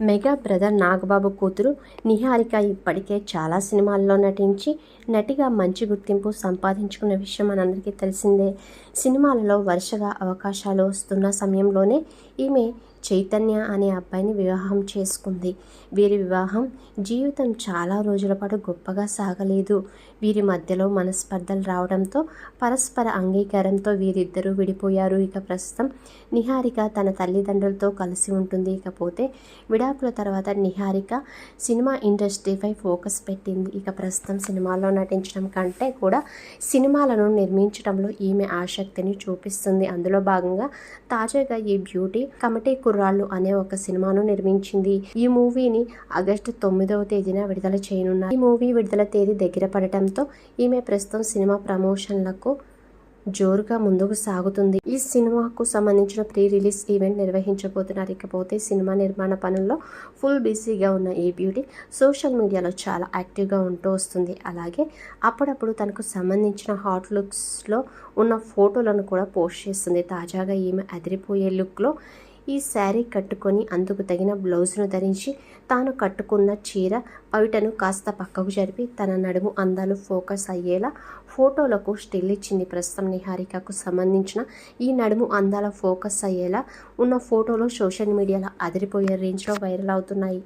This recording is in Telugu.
మెగా బ్రదర్ నాగబాబు కూతురు నిహారిక ఇప్పటికే చాలా సినిమాల్లో నటించి నటిగా మంచి గుర్తింపు సంపాదించుకున్న విషయం మనందరికీ తెలిసిందే. సినిమాలలో వరుసగా అవకాశాలు వస్తున్న సమయంలోనే ఈమె చైతన్య అనే అబ్బాయిని వివాహం చేసుకుంది. వీరి వివాహం జీవితం చాలా రోజుల పాటు గొప్పగా సాగలేదు. వీరి మధ్యలో మనస్పర్ధలు రావడంతో పరస్పర అంగీకారంతో వీరిద్దరూ విడిపోయారు. ఇక ప్రస్తుతం నిహారిక తన తల్లిదండ్రులతో కలిసి ఉంటుంది. ఇకపోతే విడాకుల తర్వాత నిహారిక సినిమా ఇండస్ట్రీపై ఫోకస్ పెట్టింది. ఇక ప్రస్తుతం సినిమాల్లో నటించడం కంటే కూడా సినిమాలను నిర్మించడంలో ఈమె ఆసక్తిని చూపిస్తుంది. అందులో భాగంగా తాజాగా ఈ బ్యూటీ కమిటీ కుర్రాళ్ళు అనే ఒక సినిమాను నిర్మించింది. ఈ మూవీని ఆగస్టు తొమ్మిదవ తేదీన విడుదల చేయనున్నారు. ఈ మూవీ విడుదల తేదీ దగ్గర పడటంతో ఈమె ప్రస్తుతం సినిమా ప్రమోషన్లకు జోరుగా ముందుకు సాగుతుంది. ఈ సినిమాకు సంబంధించిన ప్రీ రిలీజ్ ఈవెంట్ నిర్వహించబోతున్నారు. ఇకపోతే సినిమా నిర్మాణ పనుల్లో ఫుల్ బిజీగా ఉన్న ఈ బ్యూటీ సోషల్ మీడియాలో చాలా యాక్టివ్గా ఉంటూ వస్తుంది. అలాగే అప్పుడప్పుడు తనకు సంబంధించిన హాట్ లుక్స్లో ఉన్న ఫోటోలను కూడా పోస్ట్ చేస్తుంది. తాజాగా ఈమె అదిరిపోయే లుక్లో ఈ శారీ కట్టుకొని అందుకు తగిన బ్లౌజ్ను ధరించి తాను కట్టుకున్న చీర పవిటను కాస్త పక్కకు జరిపి తన నడుము అందాలు ఫోకస్ అయ్యేలా ఫోటోలకు స్టిల్ ఇచ్చింది. ప్రస్తుతం నిహారికకు సంబంధించిన ఈ నడుము అందాల ఫోకస్ అయ్యేలా ఉన్న ఫోటోలు సోషల్ మీడియాలో అదిరిపోయే రేంజ్లో వైరల్ అవుతున్నాయి.